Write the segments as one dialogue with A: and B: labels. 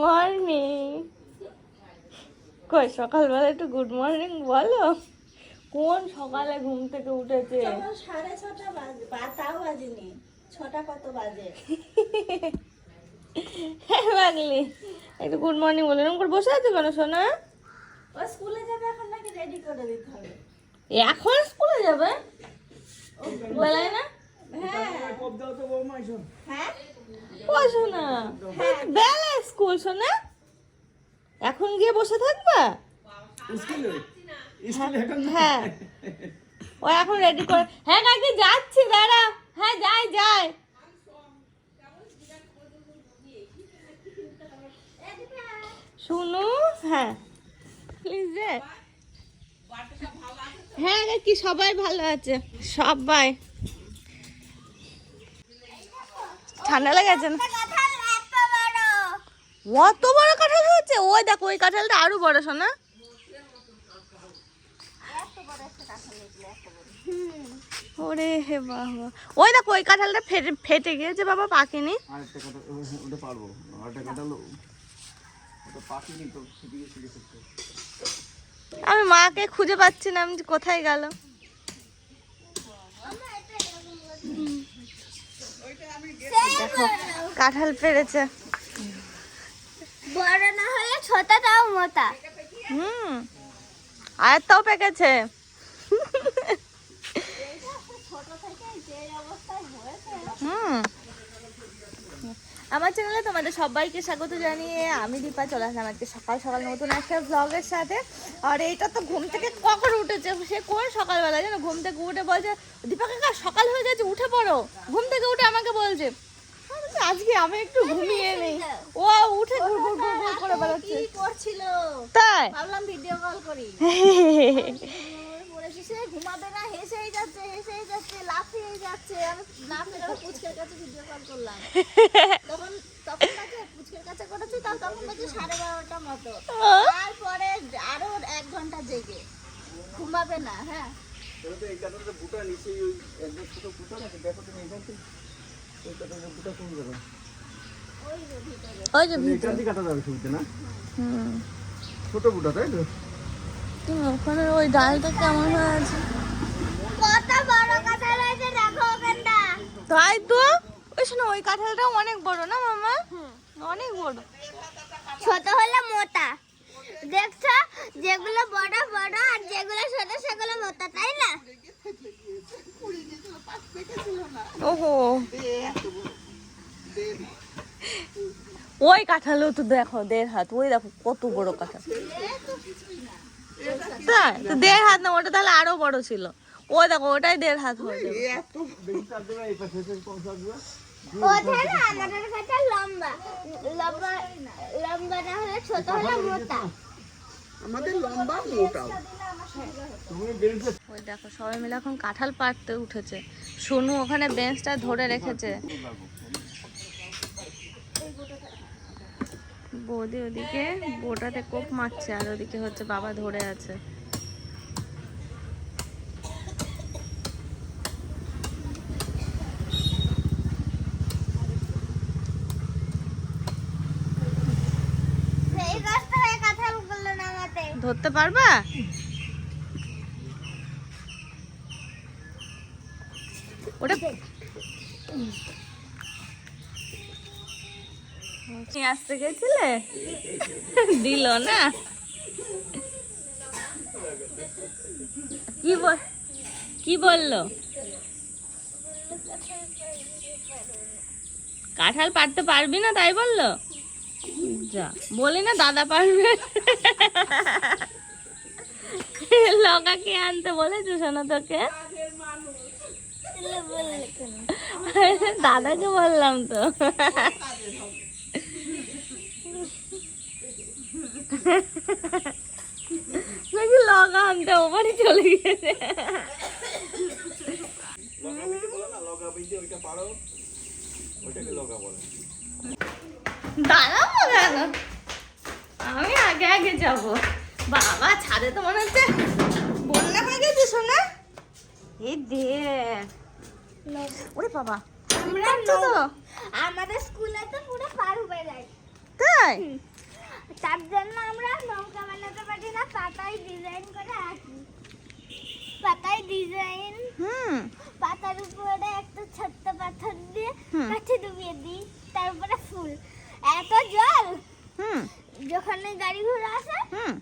A: Morning কই সকালবেলা একটু গুড মর্নিং বলো? কোন সকালে ঘুম থেকে উঠেছে?
B: সাড়ে ছটা বাজে বা তাও বাজেনি ছটা কত বাজে?
A: হ্যাঁ বাগলি একটু গুড মর্নিং বলে। এরকম করে বসে আছে কেন সোনা?
B: ও স্কুলে যাবে এখন নাকি রেডি করে দিতে হবে?
A: এখন স্কুলে যাবে? বেলায় না?
B: হ্যাঁ। হ্যাঁ।
A: ও সোনা বেলায় স্কুল সোনা এখন গিয়ে বসে থাকবা? হ্যাঁ ও এখন রেডি করে হ্যাঁ কাকি যাচ্ছি দাঁড়া। হ্যাঁ যাই যাই। শুনু? হ্যাঁ। প্লিজ রে হ্যাঁ কাকি সবাই ভালো আছে। সবাই। ঠান্ডা লেগেছে না? অত বড় কাঁঠাল হচ্ছে ওই দেখো ওই কাঁঠালটা আরও বড় শোনা। ওরে হে বাবা। ওই দেখো ওই কাঁঠালটা ফেটে ফেটে গিয়েছে বাবা পাকেনি।
C: আরেকটা ওটা পারব। আরেকটা কাটালো ওটা পাকিনি তো সেদিকে সেদিকে সেদিকে
A: আমি মাকে খুঁজে পাচ্ছি না আমি কোথায় গেল দেখো কাঁঠাল পেরেছে।
B: বড় না হলে মোটা।
A: হুম। আয়ারটাও পেকেছে। হুম। আমার চ্যানেলে তোমাদের সবাইকে স্বাগত জানিয়ে আমি দীপা চলে আসলাম আজকে সকাল সকাল নতুন একটা ব্লগের সাথে। আর এইটা তো ঘুম থেকে কখন উঠেছে? সে কোন সকালবেলা যেন ঘুম থেকে উঠে বলছে, দীপা কাকা, সকাল হয়ে গেছে, উঠে পড়ো। ঘুম থেকে উঠে আমাকে বলছে আজকে আমি একটু ঘুমিয়ে নেই। করে বেড়াচ্ছে তাই?
B: ভাবলাম ভিডিও কল করি। ঘুমাবে না হেসেই যাচ্ছে হেসেই যাচ্ছে লাফিয়েই যাচ্ছে। আমি না পুচকের কাছে ভিডিও কল করলাম। তখন তখন তাকে পুচকের কাছে করেছি তার তখন বাজে সাড়ে বারোটা মতো। তারপরে আরও এক ঘণ্টা জেগে। ঘুমাবে না হ্যাঁ।
C: তাহলে তো এই কাটাটা বুটা নিচে ওই একদম ছোট বুটা আছে দেখো তুমি এখান থেকে। ওই কাটাটা বুটা কোন যাবে।
B: ওই যে ভিতরে।
A: ওই যে
C: এখান কাটা যাবে শুনতে না?
A: হুম।
C: ছোট বুটা তাই তো?
A: তুমি ওখানে ওই ডালটা কেমন হয়ে আছে?
B: কত বড় কথা রয়েছে দেখো ওখানটা।
A: তাই তো? ওই শোনো ওই কাঁঠালটাও অনেক বড় না মামা? অনেক বড়।
B: ছোট হলে মোটা। দেখছ? যেগুলো বড় বড় আর যেগুলো ছোট সেগুলো মোটা তাই না?
A: ওহো। ওই কাঁঠালও তো দেখো, দেড় হাত। ওই দেখো কত বড় কাঁঠাল। তো দেড় হাত না, ওটা তাহলে আরও বড় ছিল। ওই দেখো, ওটাই দেড় হাত ওই দেখো, সবাই মিলে এখন কাঁঠাল পাড়তে উঠেছে। সোনু ওখানে বেঞ্চটা ধরে রেখেছে। বৌদি ওদিকে বোটাতে কোপ মারছে আর ওদিকে হচ্ছে বাবা ধরে আছে। ধরতে পারবা ওটা আসতে গেছিলে? দিল না। কি বল কি বলল? কাঁঠাল পারতে পারবি না তাই বলল? যা, বলি না দাদা পারবে। লকাকে আনতে বলেছ শোনা তোকে? দাদাকে বললাম তো। নাকি লগা আনতে ওপারে চলে গেছে? দাঁড়াবো কেন আমি আগে আগে যাব। বাবা ছাদে তো মনে হচ্ছে বন্যা হয়ে গেছে শোনা এই দেখ ওরে বাবা
B: আমরা আমাদের স্কুলে তো পুরো পার হয়ে যায়।
A: তাই?
B: তার জন্য আমরা নৌকা বানাতে পারি না পাতায় ডিজাইন করে আঁকি পাতায় ডিজাইন
A: হুম
B: পাতার উপরে একটা ছোট্ট পাথর দিয়ে
A: হুম।
B: কাঠি ডুবিয়ে দিই তার উপরে ফুল এত জল
A: হুম
B: যখন গাড়ি ঘোড়া আসে
A: হুম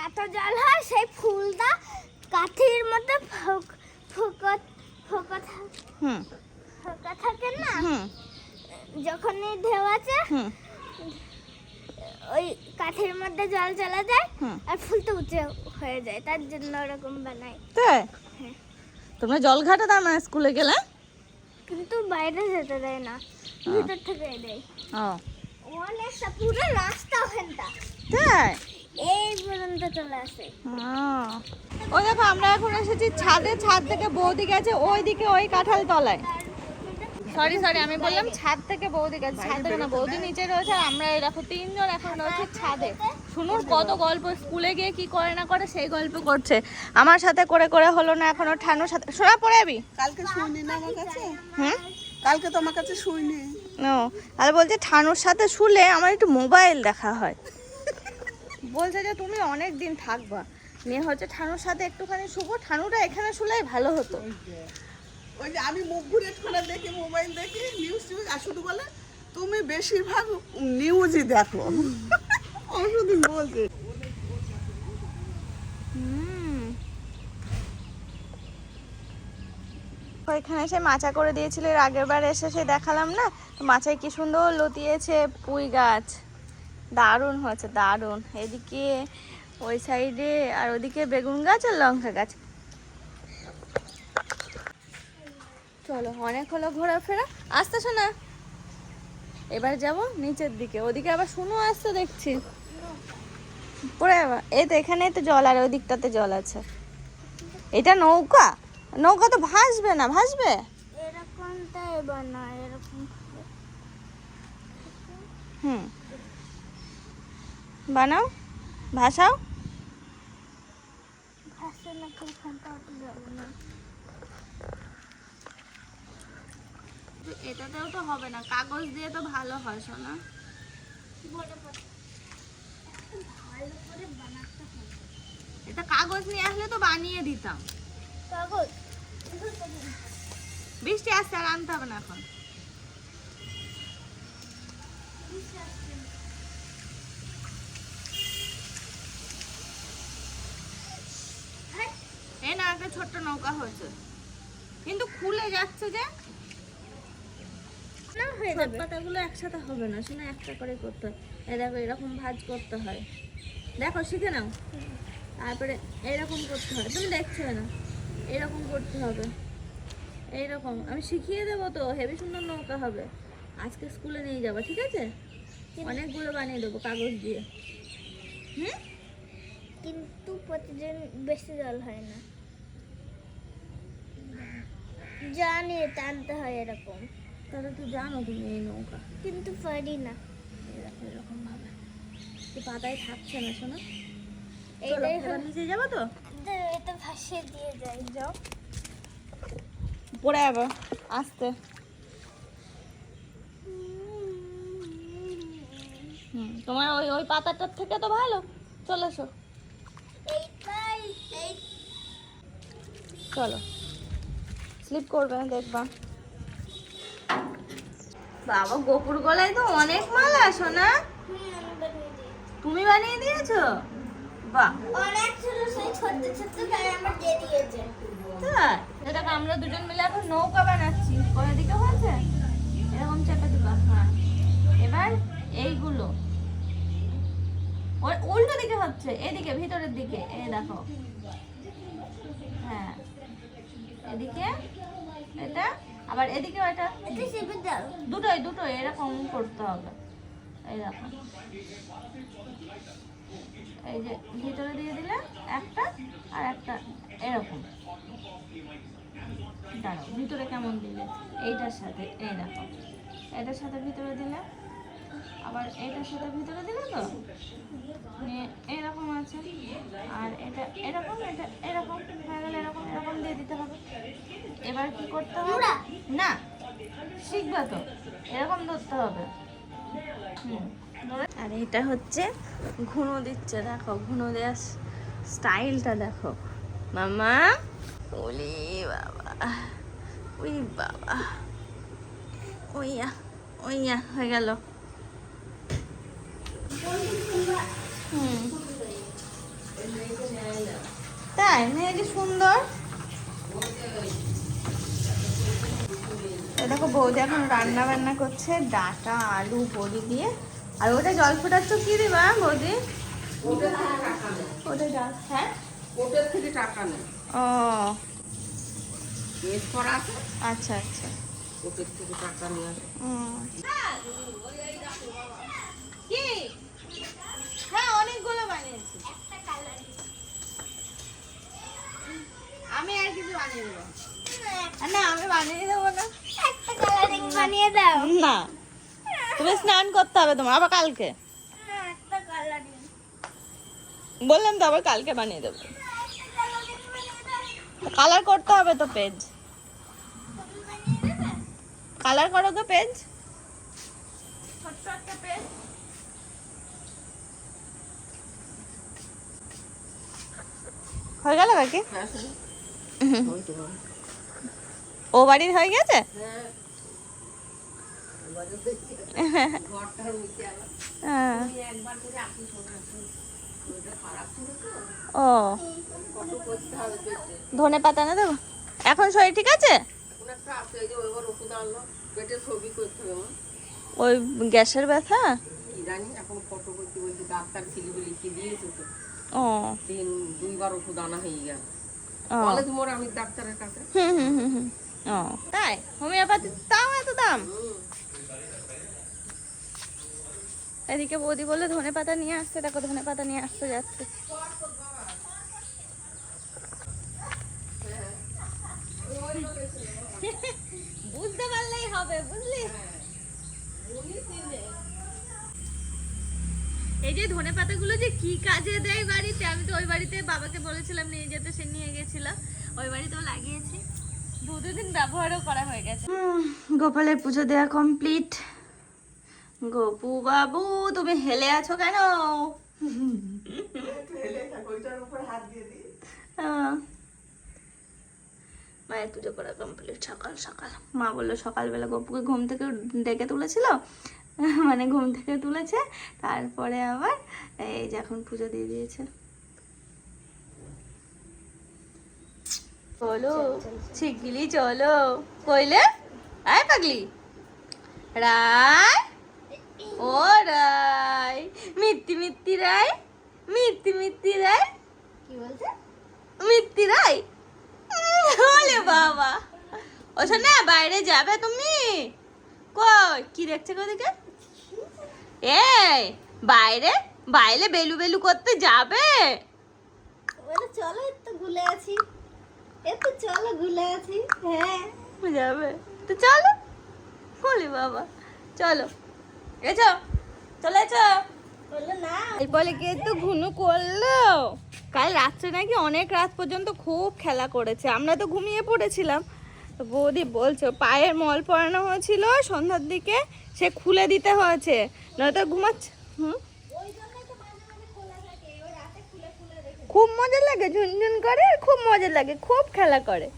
B: এত জল হয় সেই ফুলটা কাঠির মতো ফোক ফোকত ফোকা থাক-
A: হুম
B: ফোকা থাকে না
A: হুম
B: যখনই ঢেউ আছে
A: হুম
B: ওই কাঠের মধ্যে জল চলে
A: হুম।
B: আর উঁচু হয়ে যায় তার জন্য ওরকম বানাই।
A: তাই?
B: হ্যাঁ।
A: তোমরা জল ঘাটে তার মানে স্কুলে গেলে?
B: কিন্তু বাইরে যেতে দেয় না ভিতর থেকে দেয়।
A: ও।
B: অনেকটা পুরো রাস্তা ওখানটা।
A: তাই?
B: এই পর্যন্ত চলে আসে।
A: ও। দেখো আমরা এখন এসেছি ছাদে ছাদ থেকে বৌদি গেছে ওই দিকে ওই কাঁঠাল তলায়। সরি সরি আমি বললাম ছাদ থেকে বৌদি গেছে। ছাদ থেকে না বৌদি নিচে রয়েছে আর আমরা এই দেখো তিনজন এখন রয়েছে ছাদে। শুনুন কত গল্প স্কুলে গিয়ে কি করে না করে সেই গল্প করছে। আমার সাথে করে করে হলো না এখনও ঠানুর সাথে। সোনা পড়ে যাবি
D: কালকে শুইনি না আমার কাছে?
A: হুম?
D: কালকে তো আমার কাছে শুইনি।
A: ও আর বলছে ঠানুর সাথে শুলে আমার একটু মোবাইল দেখা হয়। বলছে যে তুমি অনেক দিন থাকবা। নিয়ে হচ্ছে ঠানুর সাথে একটুখানি শুভ ঠানুটা এখানে শুলেই ভালো হতো।
D: ওই যে আমি মুখ ঘুরে ঠোনা দেখি, মোবাইল দেখি নিউজ টিউজ, আর শুধু বলে, তুমি বেশিরভাগ নিউজই দেখো। বলছে।
A: এসে মাচা করে দিয়েছিল, এর আগের বার এসে সে দেখালাম না মাচায় কি সুন্দর লতিয়েছে পুঁই গাছ। দারুণ হয়েছে, দারুণ। এদিকে ওই সাইডে আর ওদিকে বেগুন গাছ আর লঙ্কা গাছ। চলো অনেক হলো ঘোরাফেরা। আসতে শোনা। এবার যাব নিচের দিকে ওদিকে আবার শুনো আসতে দেখছি। যাবা এই তো এখানে তো জল আর ওই দিকটাতে জল আছে। এটা নৌকা? নৌকা তো ভাসবে না ভাসবে? হুম। বানাও ভাসাও।
B: ভাসে নাকি
A: এটাতেও তো হবে না। কাগজ দিয়ে তো ভালো হয়
B: করে
A: এটা কাগজ নিয়ে আসলে তো বানিয়ে দিতাম।
B: কাগজ?
A: বৃষ্টি আসছে আর আনতে হবে না এখন। না একটা ছোট্ট নৌকা হয়েছে। কিন্তু খুলে যাচ্ছে যে।
B: না হয়ে যাবে।
A: পাতাগুলো একসাথে হবে না শোনা একটা করে করতে হয় এই দেখো এরকম ভাজ করতে হয়। দেখো শিখে নাও। তারপরে এরকম করতে হয়। তুমি দেখছ না এরকম করতে হবে। এইরকম। আমি শিখিয়ে দেবো তো হেভি সুন্দর নৌকা হবে। আজকে স্কুলে নিয়ে যাব ঠিক আছে? অনেকগুলো বানিয়ে দেবো কাগজ দিয়ে। হুম?
B: কিন্তু প্রতিদিন বেশি জল হয় না। জানি টানতে হয় এরকম।
A: তাহলে তো জানো তুমি এই নৌকা।
B: কিন্তু পারি না।
A: এরকম এরকম ভাবে। তো পাতায় থাকছে না শোনা।
B: এইটাই
A: নিচে যাব তো?
B: এটা ভাসিয়ে দিয়ে যাই যাও।
A: পড়ে যাব আসতে। হুম তোমার ওই ওই পাতাটার থেকে তো ভালো। চলে এসো। চলো। স্লিপ করবে দেখবা। বাবা গোপুর গলায় তো অনেক মালা শোনা তুমি বানিয়ে দিয়েছ? বাহ।
B: অনেক তাই আমার দিয়ে দিয়েছে।
A: তাই? এটাকে আমরা দুজন মিলে এখন নৌকা বানাচ্ছি। কোন দিকে হয়েছে? এরকম চেপে দিবা হ্যাঁ। এবার এইগুলো। ওই উল্টো দিকে হচ্ছে এদিকে ভিতরের দিকে এই দেখো। হ্যাঁ। এদিকে এটা আবার এদিকে এটা
B: এটা চেপে দাও।
A: দুটোই দুটোই এরকম করতে হবে। এই দেখো। এই যে ভিতরে দিয়ে দিলে একটা আর একটা এরকম। দাঁড়াও ভিতরে কেমন দিলে? এইটার সাথে এই দেখো। এটার সাথে ভিতরে দিলে আবার এটার সাথে ভিতরে দিলে তো? এরকম আছে। আর এটা এরকম এটা এরকম হয়ে গেলে এরকম এরকম দিয়ে দিতে হবে। এবার কি করতে হবে? না শিখবে তো। এরকম ধরতে হবে। হুম আর এটা হচ্ছে ঘুনো দিচ্ছে দেখো ঘুনো দেওয়ার স্টাইলটা দেখো। মামা ওলি বাবা ওই বাবা। ওইয়া ওইয়া হয়ে গেল। তাই কি সুন্দর। দেখো বৌদি এখন রান্না বান্না করছে ডাটা আলু বড়ি দিয়ে। আর ওটা জল ফোটাচ্ছ কি দিবা বৌদি? ওটা জল হ্যাঁ?
D: ওটার থেকে টাকা নেই
A: ও। আচ্ছা আচ্ছা।
D: ওটার থেকে টাকা নিয়ে আসে
A: কি? অনেকগুলো বানিয়েছি। আমি আর কিছু বানিয়ে দেবো। না আমি বানিয়ে দেবো না।
B: একটা বানিয়ে দাও।
A: না তুমি স্নান করতে হবে তোমার আবার কালকে। বললাম তো আবার কালকে বানিয়ে দেবো। কালার করতে হবে তো পেজ কালার করো তো পেজ ছোট্ট একটা পেজ হয়ে গেল বাকি ও বাড়ির হয়ে গেছে? হ্যাঁ। ও। ধনে পাতা না দেবো? এখন শরীর ঠিক আছে? ওই গ্যাসের ব্যথা?
D: জানি, এখন ফটো করতে বলছি, ডাক্তার ছিলি লিখে দিয়েছে তো তিন দুইবার ওষুধ আনা হয়ে গেল। বলে তোমার আমি ডাক্তারের কাছে।
A: হুম হুম হুম হুম। ও। তাই হোমিওপ্যাথি তাও এত দাম? এদিকে বৌদি বলে ধনে পাতা নিয়ে আসতে দেখো ধনে পাতা নিয়ে আসতে যাচ্ছে। বুঝতে পারলেই হবে বুঝলি? এই যে ধনে পাতাগুলো যে কি কাজে দেয় বাড়িতে আমি তো ওই বাড়িতে বাবাকে বলেছিলাম নিয়ে যেতে সে নিয়ে গেছিলাম ওই বাড়িতেও লাগিয়েছি। দু দুদিন ব্যবহারও করা হয়ে গেছে। গোপালের পুজো দেওয়া কমপ্লিট গোপু বাবু তুমি হেলে আছো কেন?
D: দিয়ে
A: মায়ের পুজো করা কমপ্লিট সকাল সকাল। মা বলল সকালবেলা গপুকে ঘুম থেকে ডেকে তুলেছিল। মানে ঘুম থেকে তুলেছে। তারপরে আবার এই যে এখন পুজো দিয়ে দিয়েছে। চলো শিগগিলি চলো। কইলে? আয় পাগলি। রায়? ও রায়। মিত্তি মিত্তি রায়? মিত্তি মিত্তি রায়?
B: কি বলছে?
A: মিত্তি রায়? ওলে বাবা। ও শোনা বাইরে যাবে তুমি? কই? কি দেখছে কোদিকে এই বাইরে বাইরে বেলু বেলু করতে যাবে?
B: বলে চলো একটু ঘুলে আছি একটু চলো ঘুলে আছি হ্যাঁ।
A: যাবে। তো চলো। ওলে বাবা চলো। এছো চলে এছো বলে কে তো ঘুনু করল? কাল রাত্রে নাকি অনেক রাত পর্যন্ত খুব খেলা করেছে। আমরা তো ঘুমিয়ে পড়েছিলাম। বৌদি বলছো পায়ের মল পরানো হয়েছিল সন্ধ্যার দিকে সে খুলে দিতে হয়েছে। নয়তো ঘুমাচ্ছে? হুম?
B: খোলা খুলে খুলে
A: খুব মজা লাগে ঝুনঝুন করে খুব মজা লাগে খুব খেলা করে।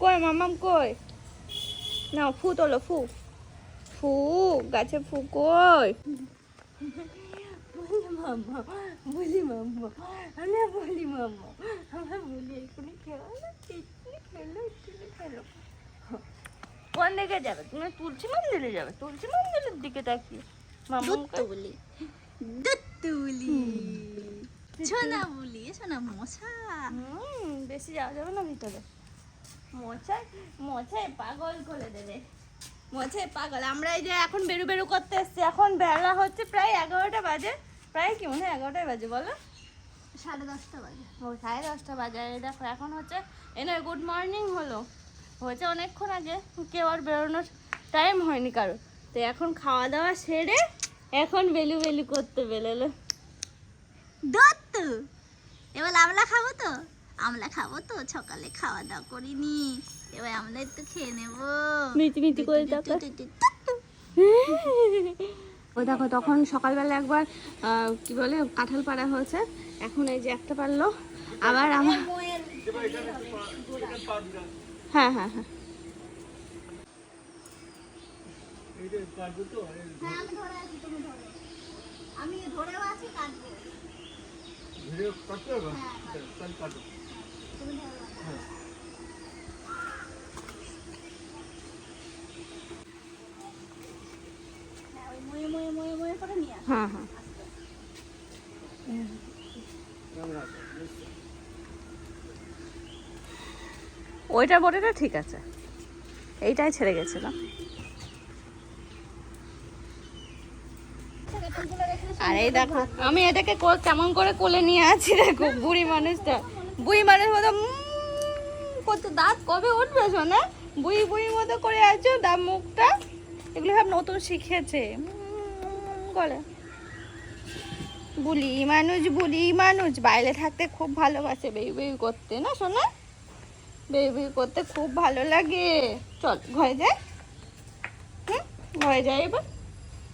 A: কই মামাম কই? না ফু তোলো ফু। ফু গাছে ফু কই? বলি মাম্মা বলি মাম্মা আমি বলি মাম্মা আমার বলি এক্ষুনি খেলো না খেলো খেলো। কোন দিকে যাবে। তুমি তুলসী মন্দিরে যাবে। তুলসী মন্দিরের দিকে তাকিয়ে মাম্মা
B: বলি। দুত্তু বলি। সোনা বলি সোনা মশা।
A: হুম বেশি যাওয়া যাবে না ভিতরে। মোচায় মোচায় পাগল করে দেবে। মোচায় পাগল। আমরা এই যে এখন বেরু বেরু করতে এসছি। এখন বেলা হচ্ছে প্রায় এগারোটা বাজে। প্রায় কি মনে হয়? এগারোটায় বাজে বলো।
B: সাড়ে দশটা বাজে।
A: ও সাড়ে দশটা বাজে। দেখো এখন হচ্ছে এনে গুড মর্নিং হলো। হয়েছে অনেকক্ষণ আগে। কেউ আর বেরোনোর টাইম হয়নি কারও তো এখন খাওয়া দাওয়া সেরে এখন বেলু বেলু করতে বেরোলো।
B: দত্তু এবার আমলা খাব তো? আমলা খাব তো? সকালে খাওয়া দাওয়া করিনি। এবার আমরা একটু খেয়ে নেব।
A: মিটি মিটি করে। ওই দেখো তখন সকালবেলা একবার কি বলে কাঁঠাল পাড়া হয়েছে। এখন এই যে একটা পারল আবার আমার হ্যাঁ হ্যাঁ হ্যাঁ।
B: আমি ধরেও আছি কাটবো
C: ভিডিও করতে হবে তাহলে কাটো
B: হ্যাঁ ওই ময়ে ময়ে ময়ে ময়ে করে নিয়ে
A: হ্যাঁ হ্যাঁ। ওইটা বডিটা ঠিক আছে। এইটাই ছেড়ে গেছিল
B: কাঁঠালগুলো
A: আর এই দেখো, আমি এটাকে কেমন করে কোলে নিয়ে আছি দেখো, বুড়ি মানুষটা। বুড়ি মানুষ মতো কত দাঁত, কবে উঠবে শোনা বুড়ি বুড়ি মতো করে আছো, দাঁত, মুখটা? এগুলো সব নতুন শিখেছে। করে বুলি মানুষ বুলি মানুষ, বাইরে থাকতে খুব ভালোবাসে, বেবি বেবি করতে। না শোনা বেবি করতে খুব ভালো লাগে। চল ঘরে যাই। হুম ঘরে যাই এবার।